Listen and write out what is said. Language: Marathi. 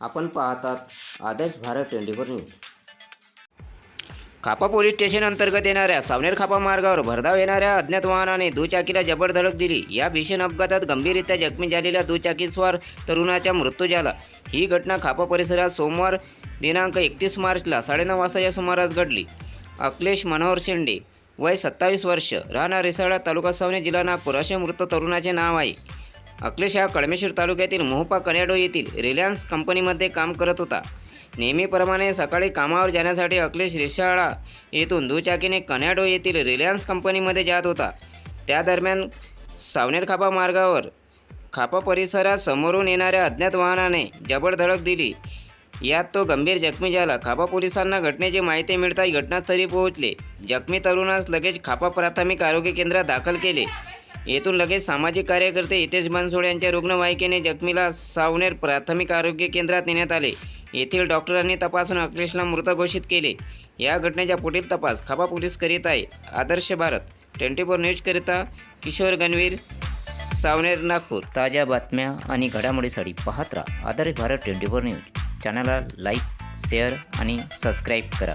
आपण पाहतात Adarsh Bharat twenty four news. Khapa police station अंतर्गत येणाऱ्या सावनेर खापा मार्गावर भरधाव येणाऱ्या अज्ञात वाहनाने दुचाकीला जबर धडक दिली. या भीषण अपघातात गंभीररित्या जखमी झालेल्या दुचाकीस्वार तरुणाचा मृत्यू झाला. ही घटना खापा परिसरात सोमवार दिनांक एकतीस मार्चला साडेनऊ वाजताच्या सुमारास घडली. अखिलेश मनोहर शेंडे वय सत्तावीस वर्ष राहणार रिसाळा तालुका सावने जिल्हा नागपूर असे मृत तरुणाचे नाव आहे. अखिलेश हा कडमेश्वर तालुक्यातील मोहपा कन्याडो येथील रिलायन्स कंपनीमध्ये काम करत होता. नेहमीप्रमाणे सकाळी कामावर जाण्यासाठी अखिलेश रिशाळा येथून दुचाकीने कन्याडो येथील रिलायन्स कंपनीमध्ये जात होता. त्या दरम्यान सावनेर खापा मार्गावर खापा परिसरात समोरून येणाऱ्या अज्ञात वाहनाने जबरधडक दिली. यात तो गंभीर जखमी झाला. खापा पोलिसांना घटनेची माहिती मिळताच घटनास्थळी पोहोचले. जखमी तरुणास लगेच खापा प्राथमिक आरोग्य केंद्रात दाखल केले. येथून लगेच सामाजिक कार्यकर्ते हितेश बनसोड यांच्या रुग्णवाहिकेने जखमीला सावनेर प्राथमिक आरोग्य केंद्रात नेण्यात आले. येथील डॉक्टरांनी तपासून अखिलेशला मृत घोषित केले. या घटनेचा पुढील तपास खापा पोलीस करीत आहे. आदर्श भारत ट्वेंटी फोर न्यूजकरिता किशोर गणवीर सावनेर नागपूर. ताज्या बातम्या आणि घडामोडीसाठी पाहत राहा. Adarsh Bharat twenty four news. चॅनलला लाईक शेअर आणि सबस्क्राईब करा.